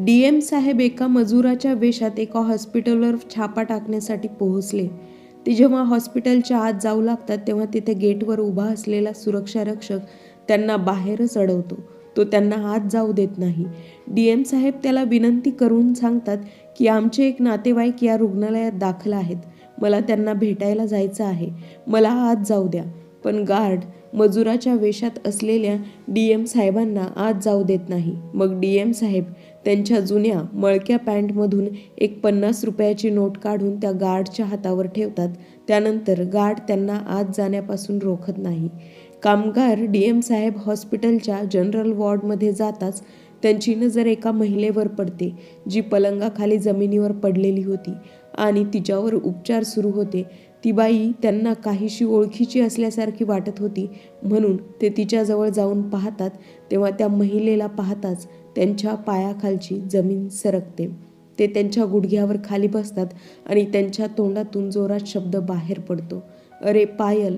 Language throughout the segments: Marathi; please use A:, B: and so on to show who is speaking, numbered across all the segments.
A: डी एम साहेब एका मजुराच्या वेशात एका हॉस्पिटलवर छापा टाकण्यासाठी पोहोचले. ते जेव्हा हॉस्पिटलच्या आत जाऊ लागतात तेव्हा तिथे गेटवर उभा असलेला सुरक्षा रक्षक त्यांना बाहेरच अडवतो. तो त्यांना आत जाऊ देत नाही. डी एम साहेब त्याला विनंती करून सांगतात की आमचे एक नातेवाईक या रुग्णालयात दाखल आहेत. मला त्यांना भेटायला जायचं आहे. मला आत जाऊ द्या. पण गार्ड मजुराच्या वेशात असलेल्या डी एम साहेबांना आत जाऊ देत नाही. मग डी एम साहेब त्यांच्या जुन्या मळक्या पॅन्टमधून एक पन्नास रुपयाची नोट काढून त्या गार्डच्या हातावर ठेवतात. त्यानंतर गार्ड त्यांना आत जाण्यापासून रोखत नाही. कामगार डी एम साहेब हॉस्पिटलच्या जनरल वॉर्डमध्ये जाताच त्यांची नजर एका महिलेवर पडते जी पलंगाखाली जमिनीवर पडलेली होती आणि तिच्यावर उपचार सुरू होते. ती बाई त्यांना काहीशी ओळखीची असल्यासारखी वाटत होती म्हणून ते तिच्याजवळ जाऊन पाहतात. तेव्हा त्या महिलेला पाहताच त्यांच्या पायाखालची जमीन सरकते. ते त्यांच्या गुडघ्यावर खाली बसतात आणि त्यांच्या तोंडातून जोरात शब्द बाहेर पडतो. अरे पायल!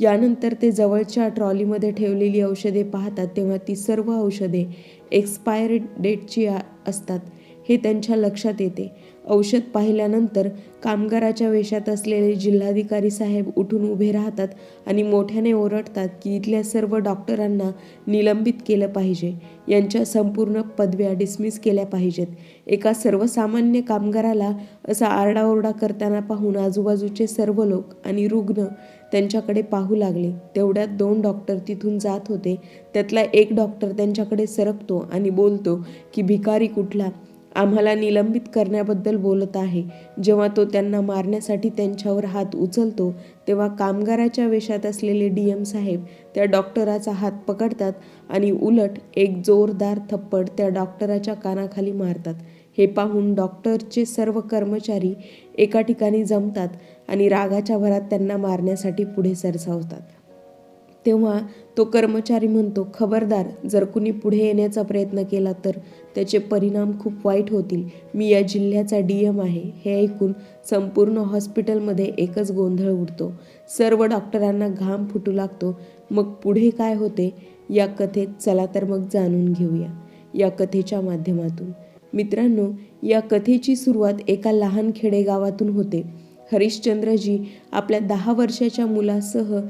A: यानंतर ते जवळच्या ट्रॉलीमध्ये ठेवलेली औषधे पाहतात तेव्हा ती सर्व औषधे एक्सपायर डेटची असतात. हे त्यांच्या लक्षात येते. औषध पाहिल्यानंतर कामगाराच्या वेशात असलेले जिल्हाधिकारी साहेब उठून उभे राहतात आणि मोठ्याने ओरडतात की इथल्या सर्व डॉक्टरांना निलंबित केलं पाहिजे. यांच्या संपूर्ण पदव्या डिसमिस केल्या पाहिजेत. एका सर्वसामान्य कामगाराला असा आरडाओरडा करताना पाहून आजूबाजूचे सर्व लोक आणि रुग्ण त्यांच्याकडे पाहू लागले. तेवढ्यात दोन डॉक्टर तिथून जात होते. त्यातला एक डॉक्टर त्यांच्याकडे सरकतो आणि बोलतो की भिकारी कुठला? आम्हाला निलंबित करण्याबद्दल बोलत आहे. जेव्हा तो त्यांना मारण्यासाठी त्यांच्यावर हात उचलतो तेव्हा कामगाराच्या वेशात असलेले डी एम साहेब त्या डॉक्टराचा हात पकडतात आणि उलट एक जोरदार थप्पड त्या डॉक्टराच्या कानाखाली मारतात. हे पाहून डॉक्टरचे सर्व कर्मचारी एका ठिकाणी जमतात आणि रागाच्या भरात त्यांना मारण्यासाठी पुढे सरसावतात. तेव्हा तो कर्मचारी म्हणतो खबरदार जर कुणी पुढे येण्याचा प्रयत्न केला तर त्याचे परिणाम खूप वाईट होतील. मी या जिल्ह्याचा डी एम आहे. हे ऐकून संपूर्ण हॉस्पिटलमध्ये एकच गोंधळ उडतो. सर्व डॉक्टरांना घाम फुटू लागतो. मग पुढे काय होते? या कथेत चला तर मग जाणून घेऊया. या कथेच्या माध्यमातून. मित्रांनो या कथेची सुरुवात एका लहान खेडेगावातून होते. हरिश्चंद्रजी आपल्या दहा वर्षाच्या मुलासह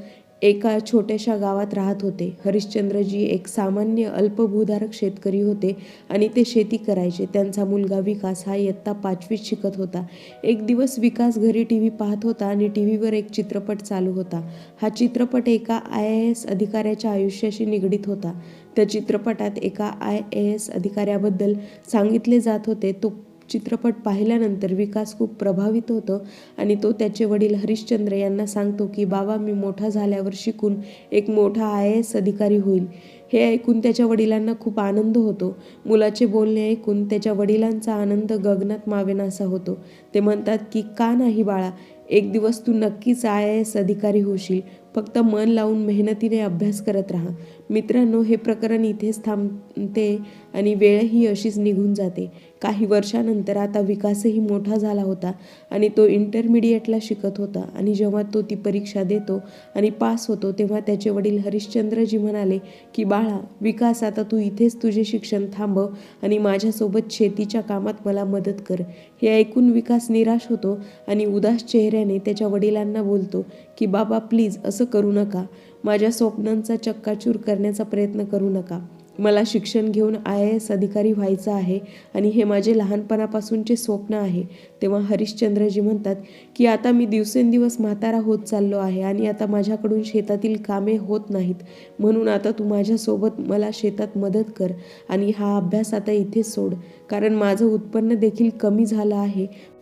A: एका छोट्याशा गावात राहत होते. हरिश्चंद्रजी एक सामान्य अल्पभूधारक शेतकरी होते आणि ते शेती करायचे. त्यांचा मुलगा विकास हा इयत्ता पाचवीत शिकत होता. एक दिवस विकास घरी टी व्ही पाहत होता आणि टी व्हीवर एक चित्रपट चालू होता. हा चित्रपट एका आय ए एस अधिकाऱ्याच्या आयुष्याशी निगडीत होता. त्या चित्रपटात एका आय ए एस अधिकाऱ्याबद्दल सांगितले जात होते. तो चित्रपट पाहिल्यानंतर विकास खूप प्रभावित होतो आणि तो त्याचे वडील हरिश्चंद्र यांना सांगतो की बाबा मी मोठा झाल्यावर शिकून एक मोठा आय एस अधिकारी होईल. हे ऐकून त्याच्या वडिलांना खूप आनंद होतो. मुलाचे बोलणे ऐकून त्याच्या वडिलांचा आनंद गगनात मावेनासा होतो. ते म्हणतात की का नाही बाळा एक दिवस तू नक्कीच आय ए एस अधिकारी होशील. फक्त मन लावून मेहनतीने अभ्यास करत राहा. मित्रांनो हे प्रकरण इथेच थांबते. आणि वेळही अशीच निघून जाते. काही वर्षानंतर आता विकासही मोठा झाला होता आणि तो इंटरमिडिएटला शिकत होता. आणि जेव्हा तो ती परीक्षा देतो आणि पास होतो तेव्हा त्याचे वडील हरिश्चंद्रजी म्हणाले की बाळा विकास आता तू इथेच तुझे शिक्षण थांबव आणि माझ्यासोबत शेतीच्या कामात मला मदत कर. हे ऐकून विकास निराश होतो आणि उदास चेहऱ्याने त्याच्या वडिलांना बोलतो की बाबा प्लीज असं करू नका. माझ्या स्वप्नांचा चक्काचूर करण्याचा प्रयत्न करू नका. मला शिक्षण घेऊन आय ए एस अधिकारी व्हायचं आहे आणि हे माझे लहानपणापासूनचे स्वप्न आहे. तेव्हा हरिश्चंद्रजी म्हणतात की आता मी दिवसेंदिवस म्हातारा होत चाललो आहे आणि आता माझ्याकडून शेतातील कामे होत नाहीत. म्हणून आता तू माझ्यासोबत मला शेतात मदत कर आणि हा अभ्यास आता इथे सोड. कारण माझं उत्पन्न देखील कमी झालं आहे.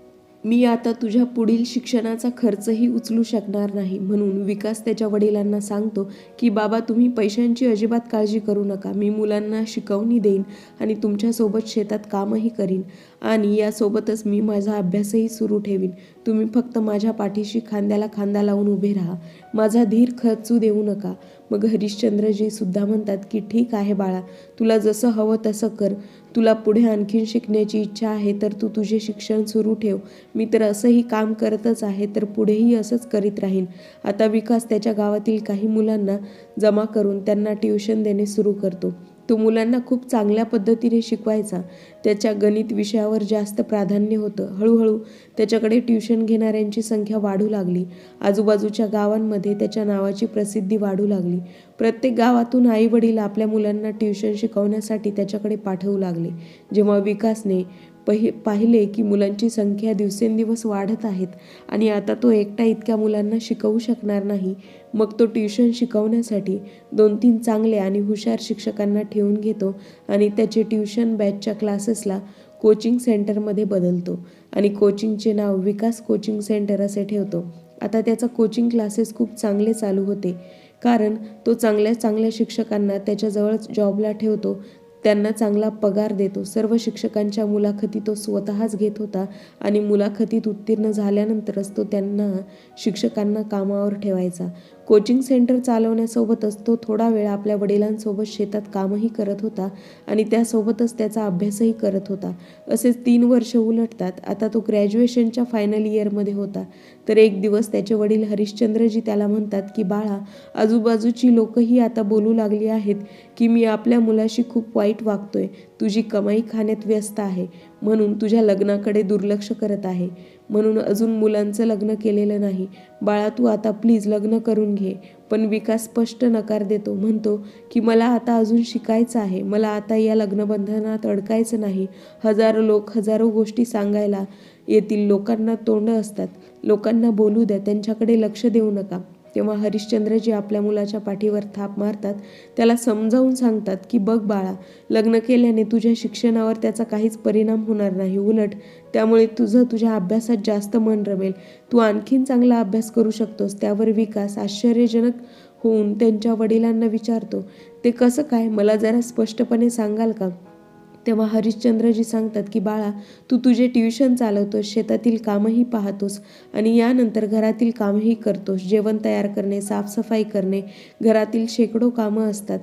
A: मी आता तुझ्या पुढील शिक्षणाचा खर्चही उचलू शकणार नाही म्हणून विकास त्याच्या वडिलांना सांगतो की बाबा तुम्ही पैशांची अजिबात काळजी करू नका. मी मुलांना शिकवणी देईन आणि तुमच्यासोबत शेतात कामही करीन आणि यासोबतच मी माझा अभ्यासही सुरू ठेवीन. तुम्ही फक्त माझ्या पाठीशी खांद्याला खांदा लावून उभे राहा. माझा धीर खर्चू देऊ नका. मग हरिश्चंद्रजी सुद्धा म्हणतात की ठीक आहे बाळा तुला जसं हवं तसं कर. तुला पुढे आणखीन शिकण्याची इच्छा आहे तर तू तुझे शिक्षण सुरू ठेव. मी तर असंही काम करतच आहे तर पुढेही असंच करीत राहीन. आता विकास त्याच्या गावातील काही मुलांना जमा करून त्यांना ट्युशन देणे सुरू करतो. तो मुलांना खूप चांगल्या पद्धतीने शिकवायचा. त्याच्या गणित विषयावर जास्त प्राधान्य होतं. हळूहळू त्याच्याकडे ट्युशन घेणाऱ्यांची संख्या वाढू लागली. आजूबाजूच्या गावांमध्ये त्याच्या नावाची प्रसिद्धी वाढू लागली. प्रत्येक गावातून आई वडील आपल्या मुलांना ट्युशन शिकवण्यासाठी त्याच्याकडे पाठवू लागले. जेव्हा विकासने पहि पाहिले की मुलांची संख्या दिवसेंदिवस वाढत आहेत आणि आता तो एकटा इतक्या मुलांना शिकवू शकणार नाही मग तो ट्युशन शिकवण्यासाठी दोन तीन चांगले आणि हुशार शिक्षकांना ठेवून घेतो आणि त्याचे ट्युशन बॅचच्या क्लासेसला कोचिंग सेंटरमध्ये बदलतो आणि कोचिंगचे नाव विकास कोचिंग सेंटर असे ठेवतो. आता त्याचा कोचिंग क्लासेस खूप चांगले चालू होते. कारण तो चांगल्या चांगल्या शिक्षकांना त्याच्याजवळ जॉबला ठेवतो त्यांना चांगला पगार देतो. सर्व शिक्षकांच्या मुलाखती तो स्वतःच घेत होता आणि मुलाखतीत उत्तीर्ण झाल्यानंतरच तो त्यांना शिक्षकांना कामावर ठेवायचा. कोचिंग सेंटर चालवण्यासोबतच तो थोडा वेळ आपल्या वडिलांसोबत शेतात कामही करत होता आणि त्यासोबतच त्याचा अभ्यासही करत होता. असेच तीन वर्ष उलटतात. आता तो ग्रॅज्युएशनच्या फायनल इयरमध्ये होता. तर एक दिवस त्याचे वडील हरिश्चंद्रजी त्याला म्हणतात की बाळा आजूबाजूची लोकही आता बोलू लागली आहेत की मी आपल्या मुलाशी खूप वाईट वागतोय. तुझी कमाई खाण्यात व्यस्त आहे म्हणून तुझ्या लग्नाकडे दुर्लक्ष करत आहे म्हणून अजून मुलांचं लग्न केलेलं नाही. बाळा तू आता प्लीज लग्न करून घे पण विकास स्पष्ट नकार देतो. म्हणतो की मला आता अजून शिकायचं आहे. मला आता या लग्नबंधनात अडकायचं नाही. हजारो लोक हजारो गोष्टी सांगायला येतील. लोकांना तोंड असतात. लोकांना बोलू द्या. त्यांच्याकडे लक्ष देऊ नका. तेव्हा हरिश्चंद्रजी आपल्या मुलाच्या पाठीवर थाप मारतात त्याला समजावून सांगतात की बघ बाळा लग्न केल्याने तुझ्या शिक्षणावर त्याचा काहीच परिणाम होणार नाही. उलट त्यामुळे तुझं तुझ्या अभ्यासात जास्त मन रमेल. तू आणखीन चांगला अभ्यास करू शकतोस. त्यावर विकास आश्चर्यजनक होऊन त्यांच्या वडिलांना विचारतो ते कसं काय? मला जरा स्पष्टपणे सांगाल का? तेव्हा हरिश्चंद्रजी सांगतात की बाळा तू तुझे ट्युशन चालवतोस शेतातील कामही पाहतोस आणि यानंतर घरातील कामही करतोस जेवण तयार करणे साफसफाई करणे घरातील शेकडो कामं असतात.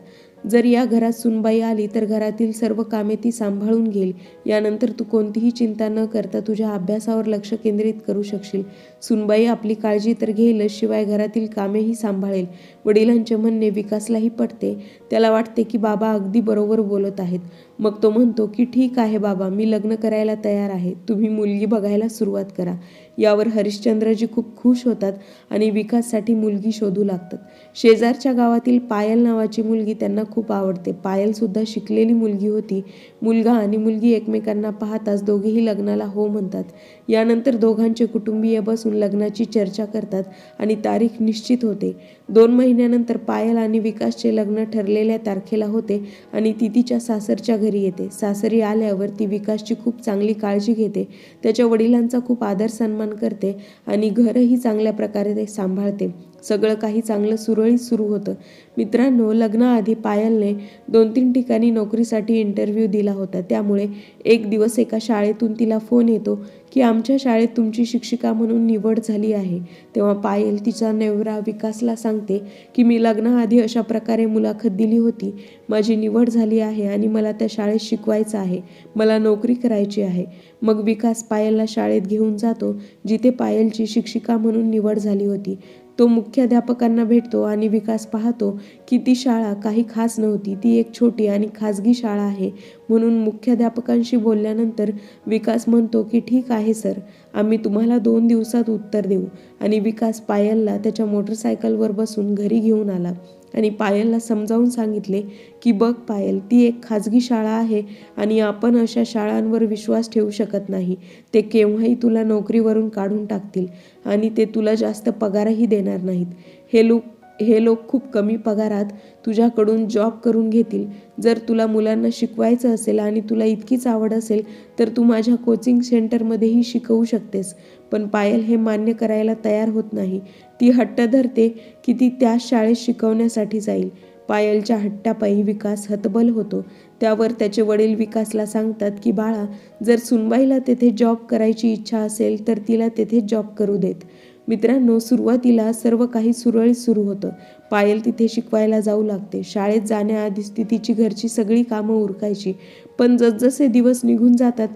A: जर या घरात सुनबाई आली तर घरातील सर्व कामे ती सांभाळून घेईल. यानंतर तू कोणतीही चिंता न करता तुझ्या अभ्यासावर लक्ष केंद्रित करू शकशील. सुनबाई आपली काळजी तर घेईलच शिवाय घरातील कामेही सांभाळेल. वडिलांचे म्हणणे विकासलाही पटते. त्याला वाटते की बाबा अगदी बरोबर बोलत आहेत. मग तो म्हणतो की ठीक आहे बाबा मी लग्न करायला तयार आहे. तुम्ही मुलगी बघायला सुरुवात करा. यावर हरिश्चंद्रजी खूप खुश होतात आणि विकाससाठी मुलगी शोधू लागतात. शेजारच्या गावातील पायल नावाची मुलगी त्यांना खूप आवडते. पायल सुद्धा शिकलेली मुलगी होती. मुलगा आणि मुलगी एकमेकांना पाहताच दोघेही लग्नाला हो म्हणतात. यानंतर दोघांचे कुटुंबीय बसून लग्नाची चर्चा करतात आणि तारीख निश्चित होते. दोन महिन्यानंतर पायल आणि विकासचे लग्न ठरलेल्या तारखेला होते आणि ती तिच्या सासरच्या घरी येते. सासरी आल्यावर ती विकासची खूप चांगली काळजी घेते. त्याच्या वडिलांचा खूप आदर सन्मान करते आणि घरही चांगल्या प्रकारे ते सांभाळते. सगळं काही चांगलं सुरळीत सुरू होतं. मित्रांनो लग्नाआधी पायलने दोन तीन ठिकाणी नोकरीसाठी इंटरव्ह्यू दिला होता. त्यामुळे एक दिवस एका शाळेतून तिला फोन येतो की आमच्या शाळेत तुमची शिक्षिका म्हणून निवड झाली आहे. तेव्हा पायल तिचा नेवरा विकासला सांगते की मी लग्नाआधी अशा प्रकारे मुलाखत दिली होती. माझी निवड झाली आहे आणि मला त्या शाळेत शिकवायचं आहे. मला नोकरी करायची आहे. मग विकास पायलला शाळेत घेऊन जातो जिथे पायलची शिक्षिका म्हणून निवड झाली होती. तो मुख्याध्यापकांना भेटतो आणि विकास पाहतो की ती शाळा काही खास नव्हती. ती एक छोटी आणि खाजगी शाळा आहे. म्हणून मुख्याध्यापकांशी बोलल्यानंतर विकास म्हणतो की ठीक आहे सर. आम्ही तुम्हाला दोन दिवसात उत्तर देऊ. आणि विकास पायलला त्याच्या मोटरसायकलवर बसून घरी घेऊन आला. आणि पायलला समजावून सांगितले की बघ पायल ती एक खाजगी शाळा आहे आणि आपण अशा शाळांवर विश्वास ठेवू शकत नाही. ते केव्हाही तुला नोकरीवरून काढून टाकतील आणि ते तुला जास्त पगारही देणार नाहीत. हे लोक हे लोक खूप कमी पगारात तुझ्याकडून जॉब करून घेतील. जर तुला मुलांना शिकवायचं असेल आणि तुला इतकीच आवड असेल तर तू माझ्या कोचिंग सेंटरमध्येही शिकवू शकतेस. पण पायल हे मान्य करायला तयार होत नाही. ती हट्ट धरते की ती त्या शाळेत शिकवण्यासाठी जाईल. पायलच्या हट्टापायी विकास हतबल होतो. त्यावर त्याचे वडील विकासला सांगतात की बाळा जर सुनबाईला तेथे जॉब करायची इच्छा असेल तर तिला तेथे जॉब करू देत. मित्रांनो सुरुवातीला सर्व काही सुरळीत सुरू होतं. पायल तिथे शिकवायला जाऊ लागते. शाळेत जाण्याआधीच ती तिची घरची सगळी कामं उरकायची. पण जसजसे दिवस निघून जातात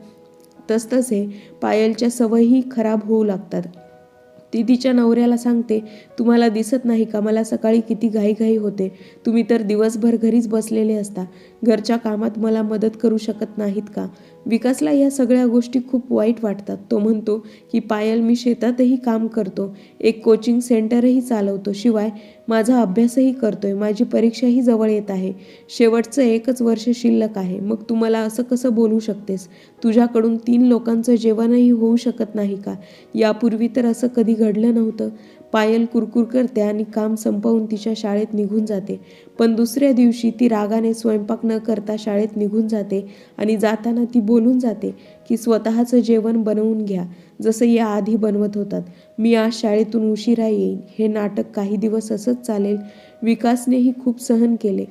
A: तसतसे पायलच्या सवयी खराब होऊ लागतात. ती तिच्या नवऱ्याला सांगते तुम्हाला दिसत नाही का? मला सकाळी किती घाईघाई होते. तुम्ही तर दिवसभर घरीच बसलेले असता. घरच्या कामात मला मदत करू शकत नाहीत का? विकासला या सगळ्या गोष्टी खूप वाईट वाटतात. तो म्हणतो की पायल मी शेतातही काम करतो. एक कोचिंग सेंटरही चालवतो. शिवाय माझा अभ्यासही करतोय. माझी परीक्षाही जवळ येत आहे. शेवटचं एकच वर्ष शिल्लक आहे. मग तू मला असं कसं बोलू शकतेस? तुझ्याकडून तीन लोकांचं जेवणही होऊ शकत नाही का? यापूर्वी तर असं कधी घडलं नव्हतं. पायल कुरकुर करते आणि काम संपवून तिच्या शाळेत निघून जाते. पण दुसऱ्या दिवशी ती रागाने स्वयंपाक न करता शाळेत निघून जाते आणि जाताना ती बोलून जाते की स्वतःचं जेवण बनवून घ्या जसं या आधी बनवत होतात. मी आज शाळेतून उशिरा येईन. हे नाटक काही दिवस असंच चालेल. विकासनेही खूप सहन केले.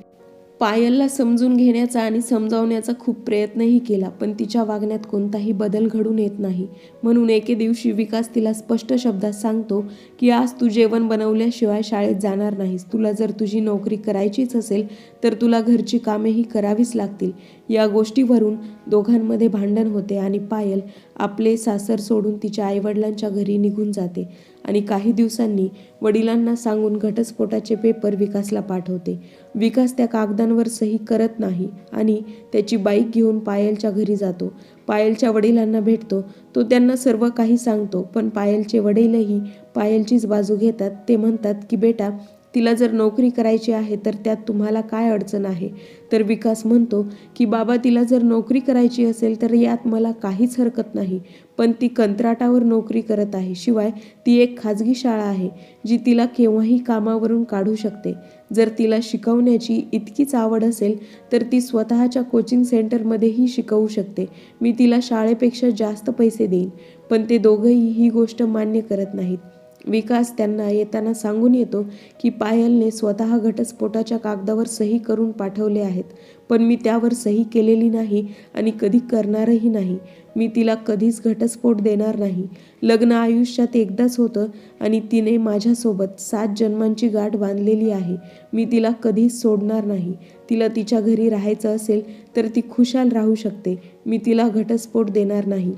A: पायलला समजून घेण्याचा आणि समजावण्याचा खूप प्रयत्नही केला पण तिच्या वागण्यात कोणताही बदल घडून येत नाही. म्हणून एके दिवशी विकास तिला स्पष्ट शब्दात सांगतो की आज तू जेवण बनवल्याशिवाय शाळेत जाणार नाहीस. तुला जर तुझी नोकरी करायचीच असेल तर तुला घरची कामेही करावीच लागतील. या गोष्टीवरून दोघांमध्ये भांडण होते आणि पायल आपले सासर सोडून तिच्या आईवडिलांच्या घरी निघून जाते आणि काही दिवसांनी वडिलांना सांगून घटस्फोटाचे पेपर विकासला पाठवते. विकास त्या कागदांवर सही करत नाही आणि त्याची बाईक घेऊन पायलच्या घरी जातो. पायलच्या वडिलांना भेटतो. तो त्यांना सर्व काही सांगतो पण पायलचे वडीलही पायलचीच बाजू घेतात. ते म्हणतात की बेटा तिला जर नोकरी करायची आहे तर त्यात तुम्हाला काय अडचण आहे? तर विकास म्हणतो की बाबा तिला जर नोकरी करायची असेल तर यात मला काहीच हरकत नाही. पण ती कंत्राटावर नोकरी करत आहे. शिवाय ती एक खाजगी शाळा आहे जी तिला केव्हाही कामावरून काढू शकते. जर तिला शिकवण्याची इतकीच आवड असेल तर ती स्वतःच्या कोचिंग सेंटरमध्येही शिकवू शकते. मी तिला शाळेपेक्षा जास्त पैसे देईन पण ते दोघंही ही गोष्ट मान्य करत नाहीत. विकास त्यांना येताना सांगून येतो की पायलने स्वतः घटस्फोटाच्या कागदावर सही करून पाठवले आहेत. पण मी त्यावर सही केलेली नाही आणि कधी करणारही नाही. मी तिला कधीच घटस्फोट देणार नाही. लग्न आयुष्यात एकदाच होतं आणि तिने माझ्यासोबत सात जन्मांची गाठ बांधलेली आहे. मी तिला कधीच सोडणार नाही. तिला तिच्या घरी राहायचं असेल तर ती खुशाल राहू शकते. मी तिला घटस्फोट देणार नाही.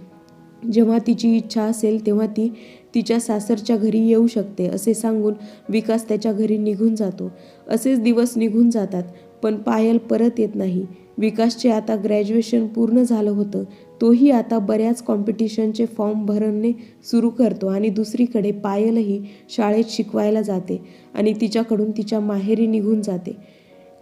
A: जेव्हा तिची इच्छा असेल तेव्हा ती तिच्या सासरच्या घरी येऊ शकते असे सांगून विकास त्याच्या घरी निघून जातो. असेच दिवस निघून जातात पण पायल परत येत नाही. विकासचे आता ग्रॅज्युएशन पूर्ण झालं होतं तोही आता बऱ्याच कॉम्पिटिशनचे फॉर्म भरणे सुरू करतो आणि दुसरीकडे पायलही शाळेत शिकवायला जाते आणि तिच्याकडून तिच्या माहेरी निघून जाते.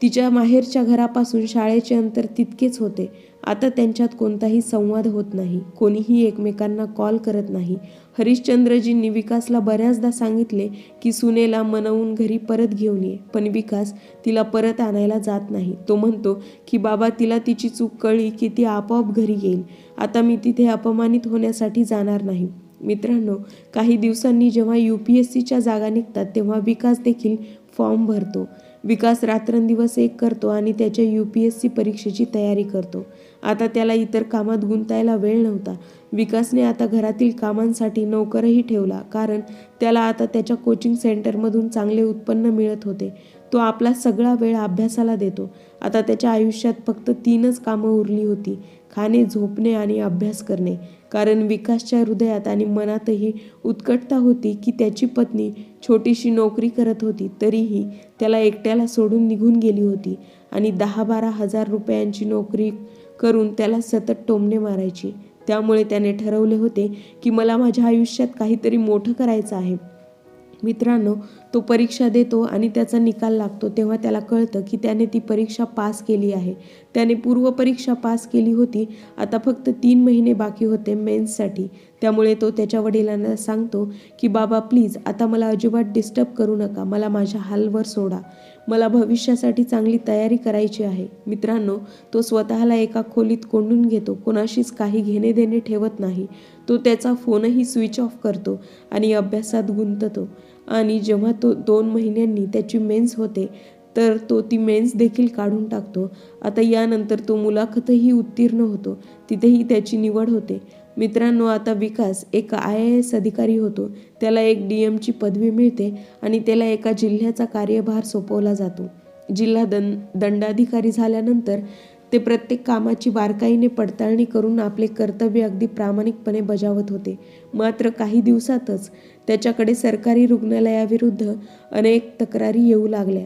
A: तिच्या माहेरच्या घरापासून शाळेचे अंतर तितकेच होते. आता त्यांच्यात कोणताही संवाद होत नाही. कोणीही एकमेकांना कॉल करत नाही. हरिश्चंद्रजींनी विकासला बऱ्याचदा सांगितले की सुनेला मनवून घरी परत घेऊन ये पण विकास तिला परत आणायला जात नाही. तो म्हणतो की बाबा तिला तिची चूक कळली की ती आपोआप घरी येईल. आता मी तिथे अपमानित होण्यासाठी जाणार नाही. मित्रांनो काही दिवसांनी जेव्हा यू पी एस सीच्या जागा निघतात तेव्हा विकास देखील फॉर्म भरतो. विकास रात्रंदिवस एक करतो आणि त्याच्या यू पी एस सी परीक्षेची तयारी करतो. आता त्याला इतर कामात गुंतायला वेळ नव्हता. विकासने आता घरातील कामांसाठी नोकरही ठेवला कारण त्याला आता त्याच्या कोचिंग सेंटरमधून चांगले उत्पन्न मिळत होते. तो आपला सगळा वेळ अभ्यासाला देतो. आता त्याच्या आयुष्यात फक्त तीनच कामं उरली होती खाणे झोपणे आणि अभ्यास करणे. कारण विकासच्या हृदयात आणि मनातही उत्कटता होती की त्याची पत्नी छोटीशी नोकरी करत होती तरीही त्याला एकट्याला सोडून निघून गेली होती. आणि दहा बारा हजार रुपयांची नोकरी करून त्याला सतत टोमणे मारायची. त्यामुळे त्याने ठरवले होते की मला माझ्या आयुष्यात काहीतरी मोठं करायचं आहे. मित्रांनो तो परीक्षा देतो आणि त्याचा निकाल लागतो तेव्हा त्याला कळतं की त्याने ती परीक्षा पास केली आहे. त्याने पूर्व परीक्षा पास केली होती. आता फक्त तीन महिने बाकी होते मेन्ससाठी. त्यामुळे तो त्याच्या वडिलांना सांगतो की बाबा प्लीज आता मला अजिबात डिस्टर्ब करू नका. मला माझ्या हालवर सोडा. मला भविष्यासाठी चांगली तयारी करायची आहे. मित्रांनो तो स्वतःला एका खोलीत कोंडून घेतो. कोणाशीच काही घेणे देणे ठेवत नाही. तो त्याचा फोनही स्विच ऑफ करतो आणि अभ्यासात गुंततो. आणि जेव्हा तो दोन महिन्यांनी त्याची मेन्स होते तर तो ती मेन्स देखील काढून टाकतो. आता यानंतर तो मुलाखतही उत्तीर्ण होतो. तिथेही त्याची निवड होते. मित्रांनो आता विकास एक आय ए एस अधिकारी होतो. त्याला एक डी एमची पदवी मिळते आणि त्याला एका जिल्ह्याचा कार्यभार सोपवला जातो. जिल्हा दं दंडाधिकारी झाल्यानंतर ते प्रत्येक कामाची बारकाईने पडताळणी करून आपले कर्तव्य अगदी प्रामाणिकपणे बजावत होते. मात्र काही दिवसातच त्याच्याकडे सरकारी रुग्णालयाविरुद्ध अनेक तक्रारी येऊ लागल्या.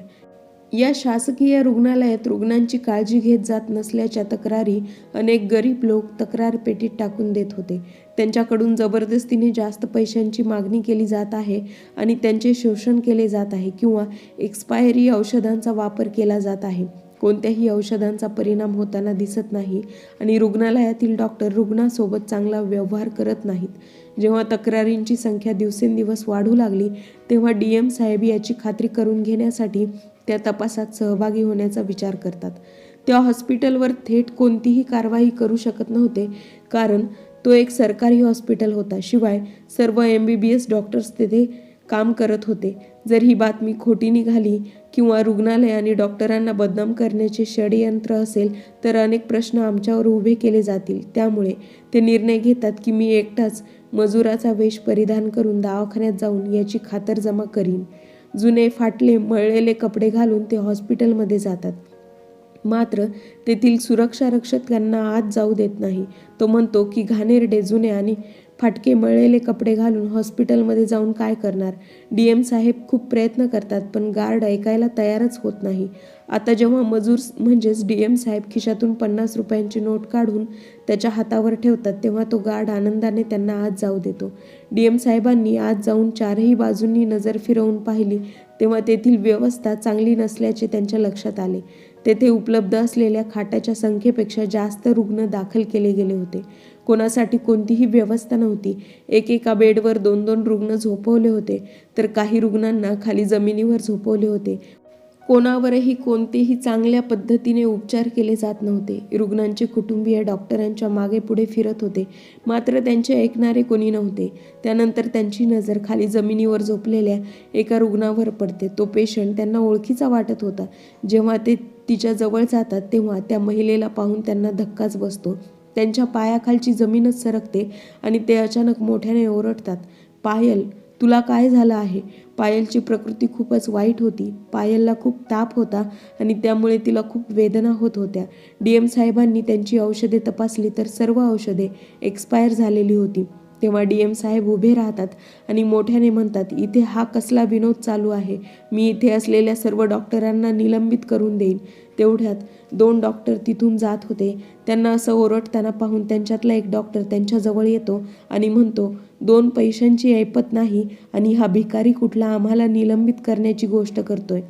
A: या शासकीय रुग्णालयात रुग्णांची काळजी घेत जात नसल्याच्या तक्रारी अनेक गरीब लोक तक्रार पेटीत टाकून देत होते. त्यांच्याकडून जबरदस्तीने जास्त पैशांची मागणी केली जात आहे आणि त्यांचे शोषण केले जात आहे किंवा एक्सपायरी औषधांचा वापर केला जात आहे. कोणत्याही औषधांचा परिणाम होताना दिसत नाही आणि रुग्णालयातील डॉक्टर रुग्णासोबत चांगला व्यवहार करत नाहीत. जेव्हा तक्रारींची संख्या दिवसेंदिवस वाढू लागली तेव्हा डी एम साहेब याची खात्री करून घेण्यासाठी त्या तपासात सहभागी होण्याचा विचार करतात. त्या हॉस्पिटलवर थेट कोणतीही कारवाई करू शकत नव्हते कारण तो एक सरकारी हॉस्पिटल होता. शिवाय सर्व M B B S doctors तेथे काम करत होते. जर ही बातमी खोटी निघाली किंवा रुग्णालय आणि डॉक्टरांना बदनाम करण्याचे षडयंत्र असेल तर अनेक प्रश्न आमच्यावर उभे केले जातील. त्यामुळे ते निर्णय घेतात की मी एकटाच मजुराचा वेश परिधान करून दवाखान्यात जाऊन याची खातरजमा करीन. जुने फाटले मळलेले कपडे घालून ते हॉस्पिटलमध्ये जातात. मात्र तेथील सुरक्षा रक्षक त्यांना आत जाऊ देत नाही. तो म्हणतो की घाणेरडे जुने आणि फाटके मळलेले कपडे घालून हॉस्पिटलमध्ये जाऊन काय करणार? डी एम साहेब खूप प्रयत्न करतात पण गार्ड ऐकायला तयारच होत नाही. आता जेव्हा मजूर म्हणजेच डी एम साहेब खिशातून पन्नास रुपयांची नोट काढून त्याच्या हातावर ठेवतात तेव्हा तो गार्ड आनंदाने त्यांना आत जाऊ देतो. डी एम साहेबांनी आत जाऊन चारही बाजूंनी नजर फिरवून पाहिली तेव्हा तेथील व्यवस्था चांगली नसल्याचे त्यांच्या लक्षात आले. तेथे उपलब्ध असलेल्या खाटाच्या संख्येपेक्षा जास्त रुग्ण दाखल केले गेले होते. कोणासाठी कोणतीही व्यवस्था नव्हती. एकेका बेडवर दोन दोन रुग्ण झोपवले होते तर काही रुग्णांना खाली जमिनीवर झोपवले होते. कोणावरही कोणतेही चांगल्या पद्धतीने उपचार केले जात नव्हते. रुग्णांचे कुटुंबीय डॉक्टरांच्या मागे पुढे फिरत होते. मात्र त्यांचे ऐकणारे कोणी नव्हते. त्यानंतर त्यांची नजर खाली जमिनीवर झोपलेल्या एका रुग्णावर पडते. तो पेशंट त्यांना ओळखीचा वाटत होता. जेव्हा ते तिच्या जवळ जातात तेव्हा त्या महिलेला पाहून त्यांना धक्काच बसतो. त्यांच्या पायाखालची जमीनच सरकते आणि ते अचानक मोठ्याने ओरडतात पायल तुला काय झालं आहे? पायलची प्रकृती खूपच वाईट होती. पायलला खूप ताप होता आणि त्यामुळे तिला खूप वेदना होत होत्या. डी एम साहेबांनी त्यांची औषधे तपासली तर सर्व औषधे एक्सपायर झालेली होती. तेव्हा डी एम साहेब उभे राहतात आणि मोठ्याने म्हणतात इथे हा कसला विनोद चालू आहे? मी इथे असलेल्या सर्व डॉक्टरांना निलंबित करून देईन. तेवढ्यात दोन डॉक्टर तिथून जात होते. त्यांना असं ओरडताना पाहून त्यांच्यातला एक डॉक्टर त्यांच्याजवळ येतो आणि म्हणतो दोन पैशांची ऐपत नाही आणि हा भिकारी कुठला आम्हाला निलंबित करण्याची गोष्ट करतोय.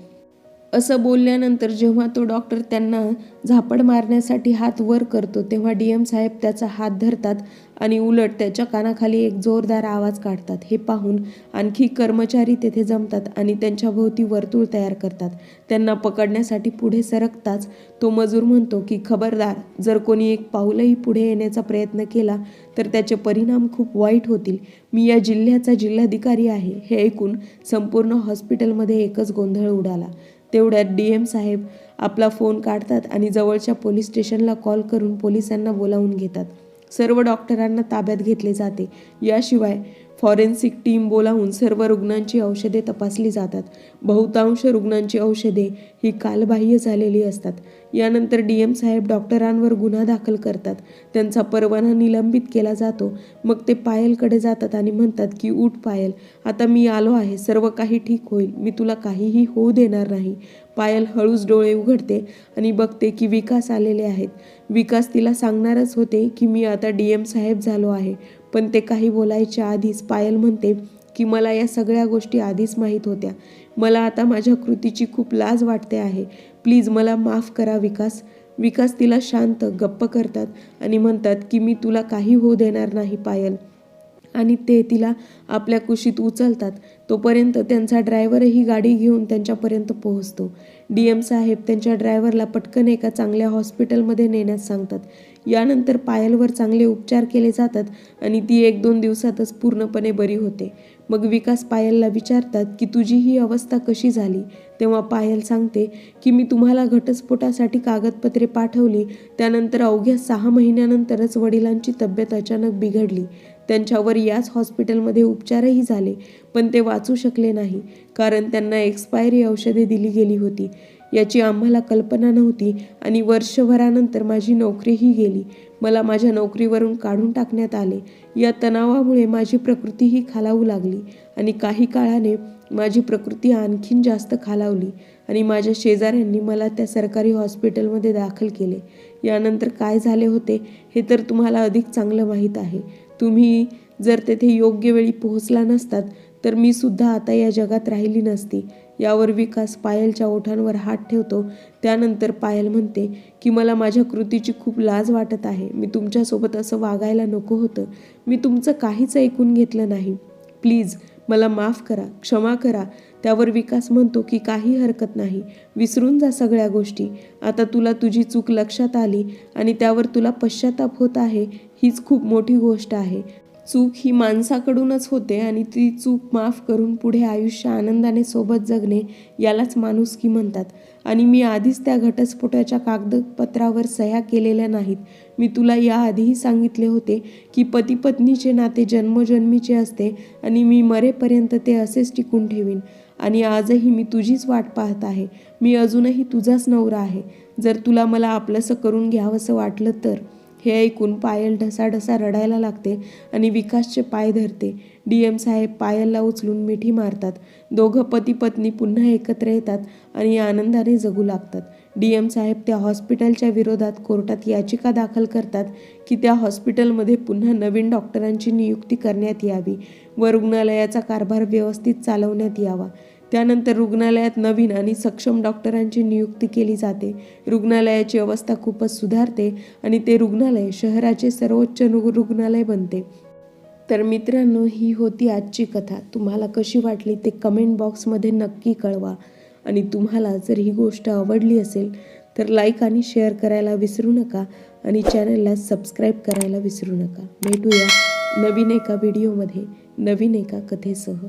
A: असं बोलल्यानंतर जेव्हा तो डॉक्टर त्यांना झापड मारण्यासाठी हात वर करतो तेव्हा डी एम साहेब त्याचा हात धरतात आणि उलट त्याच्या कानाखाली एक जोरदार आवाज काढतात. हे पाहून आणखी कर्मचारी तेथे जमतात आणि त्यांच्या भोवती वर्तुळ तयार करतात. त्यांना पकडण्यासाठी पुढे सरकताच तो मजूर म्हणतो की खबरदार जर कोणी एक पाऊलही पुढे येण्याचा प्रयत्न केला तर त्याचे परिणाम खूप वाईट होतील. मी या जिल्ह्याचा जिल्हाधिकारी आहे. हे ऐकून संपूर्ण हॉस्पिटलमध्ये एकच गोंधळ उडाला. तेवढ्यात डी एम साहेब आपला फोन काढतात आणि जवळच्या पोलीस स्टेशनला कॉल करून पोलिसांना बोलावून घेतात. सर्व डॉक्टरांना ताब्यात घेतले जाते. याशिवाय फॉरेन्सिक टीम बोलावून सर्व रुग्णांची औषधे तपासली जातात. बहुतांश रुग्णांची औषधे ही कालबाह्य झालेली असतात. यानंतर डी एम साहेब डॉक्टरांवर गुन्हा दाखल करतात. त्यांचा परवाना निलंबित केला जातो. मग ते पायलकडे जातात आणि म्हणतात की उठ पायल आता मी आलो आहे. सर्व काही ठीक होईल. मी तुला काहीही होऊ देणार नाही. पायल हळूच डोळे उघडते आणि बघते की विकास आलेले आहेत. विकास तिला सांगणारच होते की मी आता डी एम साहेब झालो आहे. पण ते काही बोलायच्या आधीच पायल म्हणते की मला या सगळ्या गोष्टी आधीच माहीत होत्या. मला आता माझ्या कृतीची खूप लाज वाटते आहे. प्लीज मला माफ करा विकास. विकास तिला शांत गप्प करतात आणि म्हणतात की मी तुला काही होऊ देणार नाही पायल. आणि ते तिला आपल्या कुशीत उचलतात. तोपर्यंत त्यांचा ड्रायव्हरही गाडी घेऊन त्यांच्यापर्यंत पोहोचतो. डी एम साहेब त्यांच्या ड्रायव्हरला पटकन एका चांगल्या हॉस्पिटलमध्ये नेण्यास सांगतात. यानंतर पायलवर चांगले उपचार केले जातात आणि ती एक दोन दिवसातच पूर्णपणे बरी होते. मग विकास पायलला विचारतात की तुझी ही अवस्था कशी झाली? तेव्हा पायल सांगते की मी तुम्हाला घटस्फोटासाठी कागदपत्रे पाठवली. त्यानंतर अवघ्या सहा महिन्यानंतरच वडिलांची तब्येत अचानक बिघडली. त्यांच्यावर याच हॉस्पिटलमध्ये उपचारही झाले. पण ते वाचू शकले नाही कारण त्यांना एक्सपायरी औषधे दिली गेली होती. याची आम्हाला कल्पना नव्हती आणि वर्षभरानंतर माझी नोकरीही गेली. मला माझ्या नोकरीवरून काढून टाकण्यात आले. या तणावामुळे माझी प्रकृतीही खालावू लागली आणि काही काळाने माझी प्रकृती आणखीन जास्त खालावली आणि माझ्या शेजाऱ्यांनी मला त्या सरकारी हॉस्पिटलमध्ये दाखल केले. यानंतर काय झाले होते हे तर तुम्हाला अधिक चांगलं माहीत आहे. तुम्ही जर तेथे योग्य वेळी पोहोचला नसतात तर मी सुद्धा आता या जगात राहिली नसती. यावर विकास पायलच्या ओठांवर हात ठेवतो. त्यानंतर पायल म्हणते की मला माझ्या कृतीची खूप लाज वाटत आहे. मी तुमच्यासोबत असं वागायला नको होतं. मी तुमचं काहीच ऐकून घेतलं नाही. प्लीज मला माफ करा क्षमा करा. त्यावर विकास म्हणतो की काही हरकत नाही. विसरून जा सगळ्या गोष्टी. आता तुला तुझी चूक लक्षात आली आणि त्यावर तुला पश्चाताप होत आहे हीच खूप मोठी गोष्ट आहे. चूक ही माणसाकडूनच होते आणि ती चूक माफ करून पुढे आयुष्य आनंदाने सोबत जगणे यालाच माणुसकी म्हणतात. आणि मी आधीच त्या घटस्फोटाच्या कागदपत्रावर सह्या केलेल्या नाहीत. मी तुला याआधीही सांगितले होते की पती पत्नीचे नाते जन्मजन्मीचे असते आणि मी मरेपर्यंत ते असेच टिकून ठेवीन. आणि आजही मी तुझीच वाट पाहत आहे. मी अजूनही तुझाच नवरा आहे. जर तुला मला आपलंसं करून घ्यावंसं वाटलं तर. हे ऐकून पायल ढसाढसा रडायला लागते आणि विकासचे पाय धरते. डी एम साहेब पायलला उचलून मिठी मारतात. दोघं पती पत्नी पुन्हा एकत्र येतात आणि आनंदाने जगू लागतात. डी एम साहेब त्या हॉस्पिटलच्या विरोधात कोर्टात याचिका दाखल करतात की त्या हॉस्पिटलमध्ये पुन्हा नवीन डॉक्टरांची नियुक्ती करण्यात यावी व रुग्णालयाचा कारभार व्यवस्थित चालवण्यात यावा. त्यानंतर रुग्णालयात नवीन आणि सक्षम डॉक्टरांची नियुक्ती केली जाते. रुग्णालयाची अवस्था खूपच सुधारते आणि ते रुग्णालय शहराचे सर्वोच्च रुग्णालय बनते. तर मित्रांनो ही होती आजची कथा. तुम्हाला कशी वाटली ते कमेंट बॉक्समध्ये नक्की कळवा. आणि तुम्हाला जर ही गोष्ट आवडली असेल तर लाईक आणि शेअर करायला विसरू नका आणि चॅनलला सबस्क्राईब करायला विसरू नका. भेटूया नवीन एका व्हिडिओमध्ये नवीन एका कथेसह.